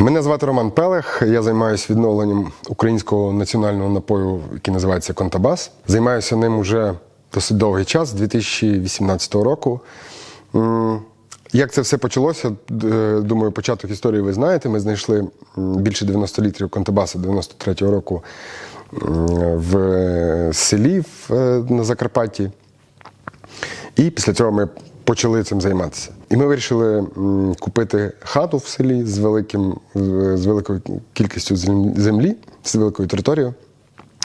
Мене звати Роман Пелех. Я займаюся відновленням українського національного напою, який називається Контабас. Займаюся ним уже досить довгий час, з 2018 року. Як це все почалося? Думаю, початок історії ви знаєте. Ми знайшли більше 90 літрів контабасу 93-го року в селі е, на Закарпатті. І після цього ми почали цим займатися. І ми вирішили купити хату в селі з, великим, з великою кількістю зем- землі, з великою територією,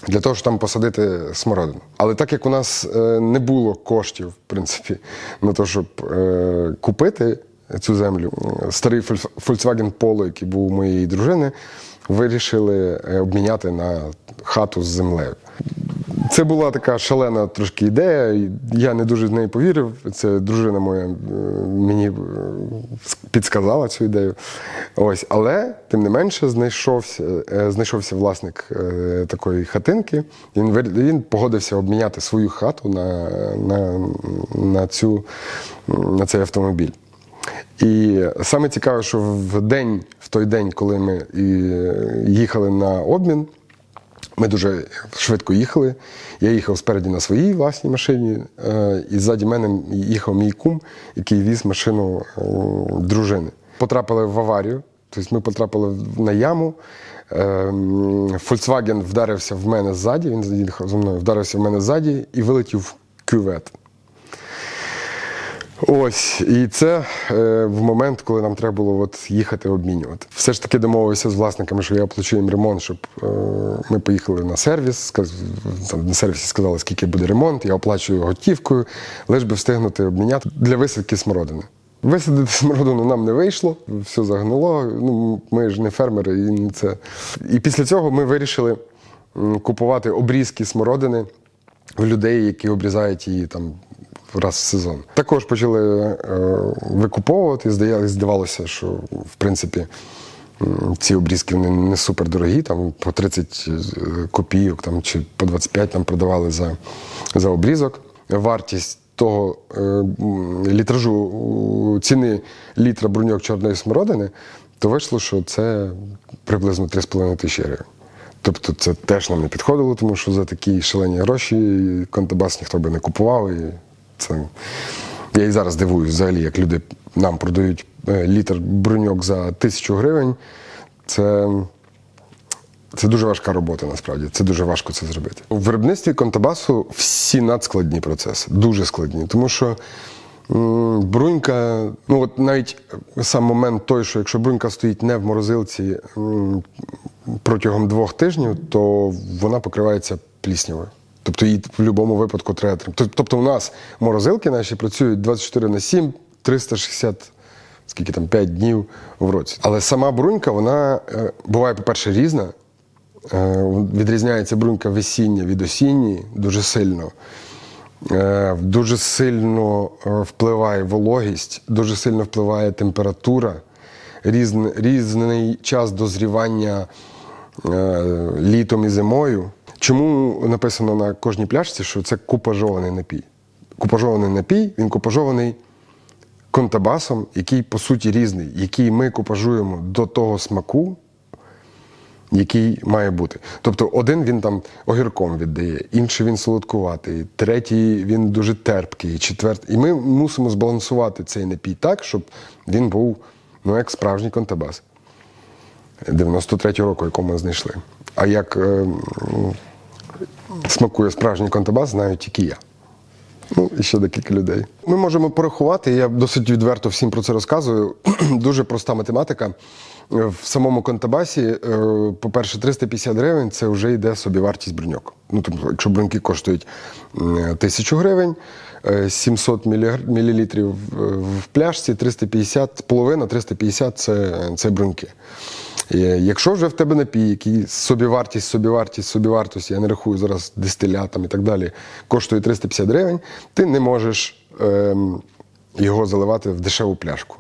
для того, щоб там посадити смородину. Але так як у нас е, не було коштів, в принципі, на те, щоб е, купити цю землю, старий Volkswagen Polo, який був у моєї дружини, вирішили е, обміняти на хату з землею. Це була така шалена трошки ідея. Я не дуже в неї повірив. Це дружина моя е, мені е, підсказала цю ідею. Ось, але тим не менше знайшовся, е, знайшовся власник такої хатинки. Він він погодився обміняти свою хату на, на, на, цю, на цей автомобіль. І саме цікаве, що в день, в той день, коли ми їхали на обмін, ми дуже швидко їхали. Я їхав спереді на своїй власній машині, е, і ззаді мене їхав мій кум, який віз машину е, дружини. Потрапили в аварію, тобто ми потрапили на яму. Фольксваген вдарився в мене ззаді, він заїхав зі мною, вдарився в мене ззаді і вилетів в кювет. Ось, і це е, в момент, коли нам треба було от їхати обмінювати. Все ж таки домовився з власниками, що я оплачу їм ремонт, щоб е, ми поїхали на сервіс. сказ- Там на сервісі сказали, скільки буде ремонт, я оплачую готівкою, лиш би встигнути обміняти для висадки смородини. Висадити смородину нам не вийшло, все загнуло. Ну, ми ж не фермери, і не це. І після цього ми вирішили купувати обрізки смородини в людей, які обрізають її там раз в сезон. Також почали е, викуповувати. Здавалося, що в принципі ці обрізки вони не супер дорогі, там по 30 копійок там, чи по 25 там продавали за, за обрізок. Вартість того е, літражу ціни літра бруньок чорної смородини, то вийшло, що це приблизно 3,5 тисячі гривень. Тобто це теж нам не підходило, тому що за такі шалені гроші контрабас ніхто би не купував. І це... Я і зараз дивуюсь взагалі, як люди нам продають е, літр бруньок за тисячу гривень. Це, це дуже важка робота насправді. Це дуже важко це зробити. У виробництві контрабасу всі надскладні процеси, дуже складні, тому що. Брунька, ну от навіть сам момент той, що якщо брунька стоїть не в морозилці протягом двох тижнів, то вона покривається пліснявою. Тобто її в будь-якому випадку треба тримати. Тобто у нас морозилки наші працюють 24 на 7, 360, скільки там, 5 днів в році. Але сама брунька, вона е, буває, по-перше, різна. Е, Відрізняється брунька весіння від осінньої дуже сильно. Е, Дуже сильно впливає вологість, дуже сильно впливає температура, різн- різний час дозрівання літом і зимою. Чому написано на кожній пляшці, що це купажований напій? Купажований напій, він купажований контабасом, який по суті різний, який ми купажуємо до того смаку, який має бути. Тобто один він там огірком віддає, інший він солодкуватий, третій він дуже терпкий, четвертий. І ми мусимо збалансувати цей напій так, щоб він був ну, як справжній контабас. 93-го року, якого ми знайшли. А як е, смакує справжній контабас, знаю тільки я. Ну, і ще декілька людей. Ми можемо порахувати, я досить відверто всім про це розказую. Дуже проста математика. Е, В самому контабасі, е, по-перше, 350 гривень це вже йде собівартість бруньок. Ну, тобто, якщо бруньки коштують м, 1000 гривень, е, 700 мілі- мілілітрів в пляшці, 350, половина 350 це, це бруньки. Е, Якщо вже в тебе напій, який собівартість, собівартість, собівартість, я не рахую зараз дистилятам і так далі, коштує 350 гривень, ти не можеш ем, його заливати в дешеву пляшку.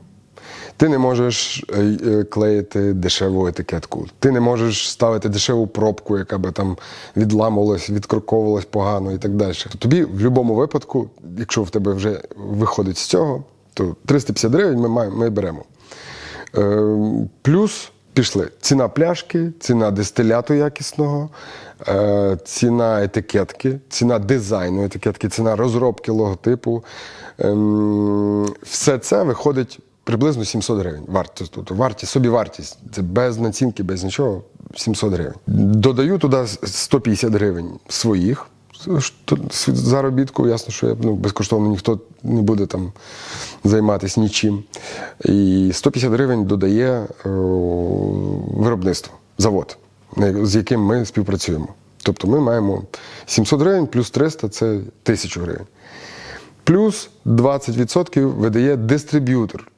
Ти не можеш е, е, клеїти дешеву етикетку. Ти не можеш ставити дешеву пробку, яка би там відламувалась, відкроковувалась погано і так далі. Тобі в будь-якому випадку, якщо в тебе вже виходить з цього, то 350 гривень ми, ми беремо. Е, плюс пішли. Ціна пляшки, ціна дистиляту якісного, е, ціна етикетки, ціна дизайну етикетки, ціна розробки логотипу. Ем, все це виходить приблизно 700 гривень. Вартість, тобто вартість, собі вартість. Це без націнки, без нічого 700 гривень. Додаю туди 150 гривень своїх заробітку. Ясно, що я, ну, безкоштовно ніхто не буде там займатися нічим. І 150 гривень додає е, виробництво, завод, з яким ми співпрацюємо. Тобто ми маємо 700 гривень плюс 300 це 1000 гривень. Плюс 20% видає дистриб'ютор.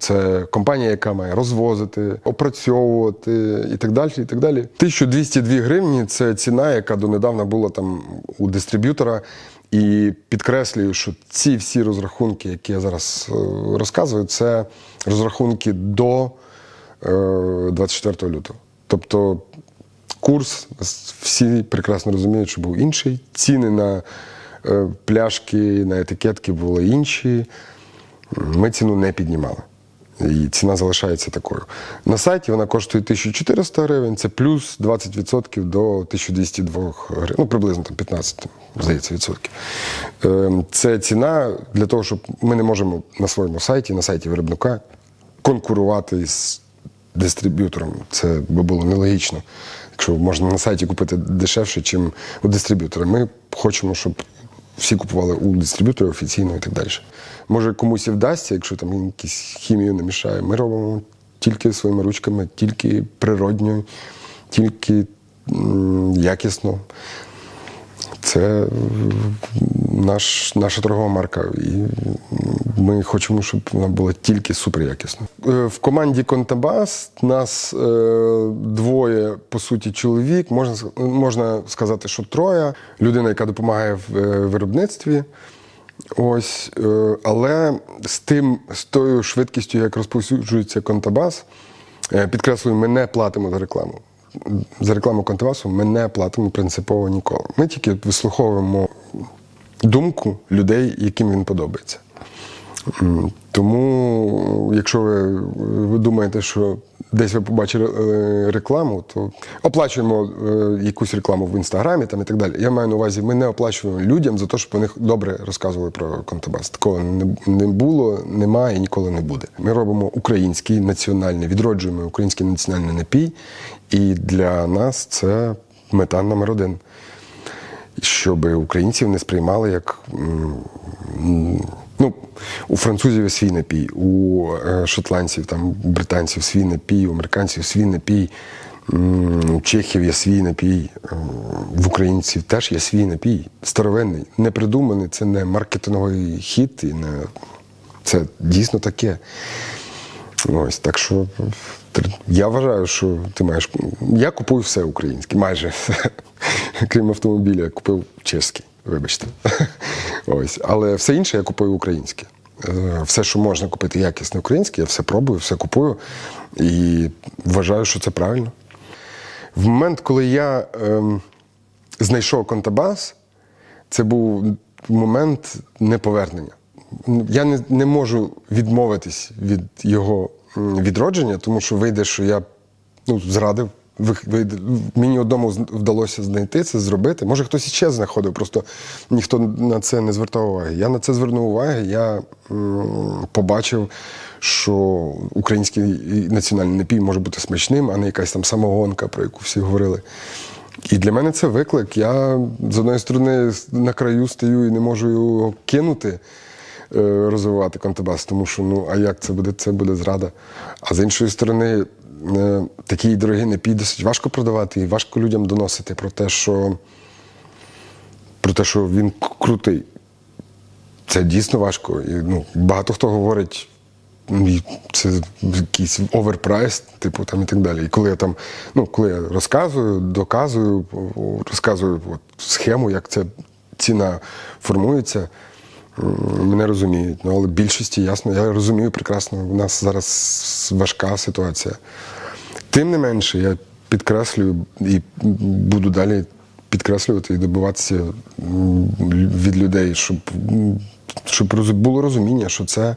Це компанія, яка має розвозити, опрацьовувати і так далі. І так далі. 1202 гривні це ціна, яка донедавна була там у дистриб'ютора. І підкреслюю, що ці всі розрахунки, які я зараз е, розказую, це розрахунки до е, 24 лютого. Тобто курс всі прекрасно розуміють, що був інший. Ціни на е, пляшки, на етикетки були інші. Ми ціну не піднімали. І ціна залишається такою. На сайті вона коштує 1400 гривень, це плюс 20% до 1202 гривень, ну приблизно там 15, здається, відсотків. Ем, Це ціна для того, щоб ми не можемо на своєму сайті, на сайті виробника конкурувати з дистриб'ютором. Це би було нелогічно. Якщо можна на сайті купити дешевше, ніж у дистриб'ютора. Ми хочемо, щоб всі купували у дистриб'ютора офіційно і так далі. Може, комусь і вдасться, якщо там якісь хімію не мішає. Ми робимо тільки своїми ручками, тільки природньо, тільки якісно. Це наш, наша торгова марка. І ми хочемо, щоб вона була тільки супер якісна. Е, В команді Контабас нас е, двоє, по суті, чоловік. Можна, можна сказати, що троє. Людина, яка допомагає в е, виробництві. Ось, але з тим, з тою швидкістю, як розповсюджується контабас, підкреслюю, ми не платимо за рекламу. За рекламу контрабасу ми не платимо принципово ніколи. Ми тільки вислуховуємо думку людей, яким він подобається. Тому, якщо ви, ви думаєте, що десь ви побачили е, рекламу, то оплачуємо е, якусь рекламу в інстаграмі там і так далі. Я маю на увазі, ми не оплачуємо людям за те, щоб вони добре розказували про контрабас. Такого не, не було, немає і ніколи не буде. Ми робимо український національний, відроджуємо український національний напій, і для нас це мета номер один щоб українців не сприймали як. Ну, у французів є свій напій, у е, шотландців, там, британців свій напій, у американців свій напій, у чехів є свій напій, е, в українців теж є свій напій, старовинний, не придуманий, це не маркетинговий хід, і не... це дійсно таке. Ось так що я вважаю, що ти маєш. Я купую все українське, майже все. Крім автомобіля, купив чеський, вибачте. Ось. Але все інше я купую українське. Е, Все, що можна купити якісне українське, я все пробую, все купую і вважаю, що це правильно. В момент, коли я ем, знайшов контабас, це був момент неповернення. Я не, не можу відмовитись від його відродження, тому що вийде, що я ну, зрадив. Мені одному вдалося знайти це, зробити. Може, хтось іще знаходив, просто ніхто на це не звертав уваги. Я на це звернув увагу. Я побачив, що український національний напій може бути смачним, а не якась там самогонка, про яку всі говорили. І для мене це виклик. Я з одної сторони на краю стою і не можу його кинути, розвивати контрабас, тому що ну а як це буде? Це буде зрада. А з іншої сторони, е, такий дорогий напій досить важко продавати і важко людям доносити про те, що, про те, що він крутий. Це дійсно важко. І, ну, багато хто говорить, ну, це якийсь оверпрайс, типу там і так далі. І коли я там, ну, коли я розказую, доказую, розказую от, схему, як ця ціна формується, мене розуміють. Ну, але більшості ясно, я розумію прекрасно, у нас зараз важка ситуація. Тим не менше, я підкреслюю і буду далі підкреслювати і добиватися від людей, щоб, щоб було розуміння, що це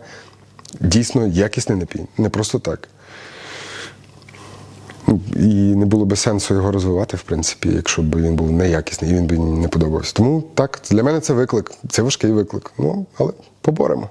дійсно якісний напій, не просто так. І не було би сенсу його розвивати, в принципі, якщо б він був неякісний і він би не подобався. Тому так, для мене це виклик, це важкий виклик. Ну, але поборемо.